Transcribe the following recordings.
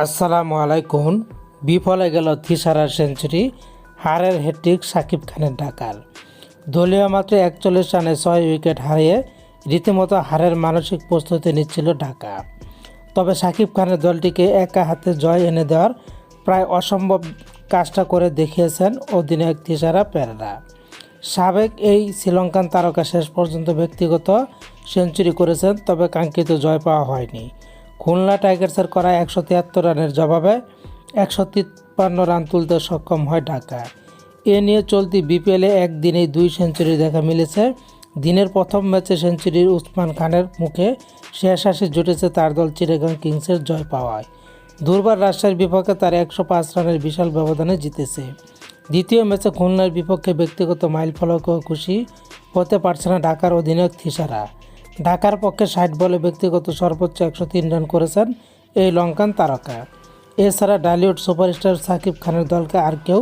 আসসালামু আলাইকুম। বিফলে গেল থিসারার সেঞ্চুরি, হারের হেট্রিক সাকিব খানের ঢাকার দলীয় মাত্র একচল্লিশ রানে ছয় উইকেট হারিয়ে রীতিমতো হারের মানসিক প্রস্তুতি নিচ্ছিল ঢাকা। তবে সাকিব খানের দলটিকে একা হাতে জয় এনে দেওয়ার প্রায় অসম্ভব কাজটা করে দেখিয়েছেন অধিনায়ক থিসারা পেরেরা। সাবেক এই শ্রীলঙ্কান তারকা শেষ পর্যন্ত ব্যক্তিগত সেঞ্চুরি করেছেন, তবে কাঙ্ক্ষিত জয় পাওয়া হয়নি। খুলনা টাইগার্সের করা একশো তিয়াত্তর রানের জবাবে একশো তিপ্পান্ন রান তুলতে সক্ষম হয় ঢাকা। এ নিয়ে চলতি বিপিএলে একদিনেই দুই সেঞ্চুরি দেখা মিলেছে। দিনের প্রথম ম্যাচে সেঞ্চুরির উসমান খানের মুখে শেষ হাসি জুটেছে তার দল চিরেগাং কিংসের জয় পাওয়ায়। দুর্বার রাজশাহীর বিপক্ষে তার একশো পাঁচ রানের বিশাল ব্যবধানে জিতেছে। দ্বিতীয় ম্যাচে খুলনার বিপক্ষে ব্যক্তিগত মাইল ফলকেও খুশি হতে পারছে না ঢাকার অধিনায়ক থিসারা ঢাকার পক্ষে ষাট বলে ব্যক্তিগত সর্বোচ্চ একশো তিন রান করেছেন এই লঙ্কান তারকা। এছাড়া ডালিউড সুপারস্টার সাকিব খানের দলকে আর কেউ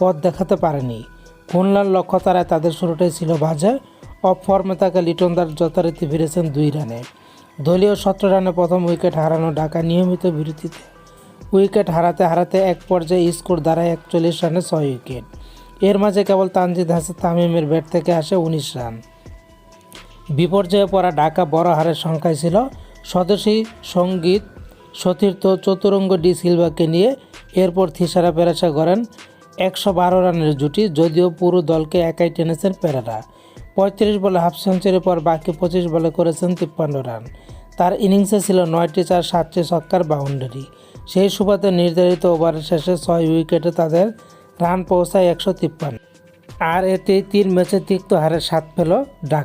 পথ দেখাতে পারেনি। খুলনার লক্ষ্য তারায় তাদের শুরুটাই ছিল বাজে। অফ ফর্মে থাকা লিটন দাস যথারীতি ফিরেছেন দুই রানে। দলীয় সতেরো রানে প্রথম উইকেট হারানো ঢাকা নিয়মিত বিরতিতে। উইকেট হারাতে হারাতে এক পর্যায়ে স্কোর দাঁড়ায় একচল্লিশ রানে ছয় উইকেট। এর মাঝে কেবল তানজিদ হাসান তামিমের ব্যাট থেকে আসে উনিশ রান। বিপর্যয়ে পড়া ঢাকা বড় হারের সংখ্যায় ছিল। স্বদেশী সংগীত সতীর্থ চতুরঙ্গ ডি সিলভাকে নিয়ে এরপর থিসারা পেরাসা করেন একশো বারো রানের জুটি, যদিও পুরো দলকে একাই টেনেছেন পেরারা। পঁয়ত্রিশ বলে হাফ সেঞ্চুরি পর বাকি পঁচিশ বলে করেছেন তিপ্পান্ন রান। তার ইনিংসে ছিল নয়টি চার, সাতটি ছক্কার বাউন্ডারি। সেই সুবাদে নির্ধারিত ওভারের শেষে ছয় উইকেটে তাদের রান পৌঁছায় একশো তিপ্পান্ন। আর এতেই তিন ম্যাচে তিক্ত হারের সাত পেল ঢাকা।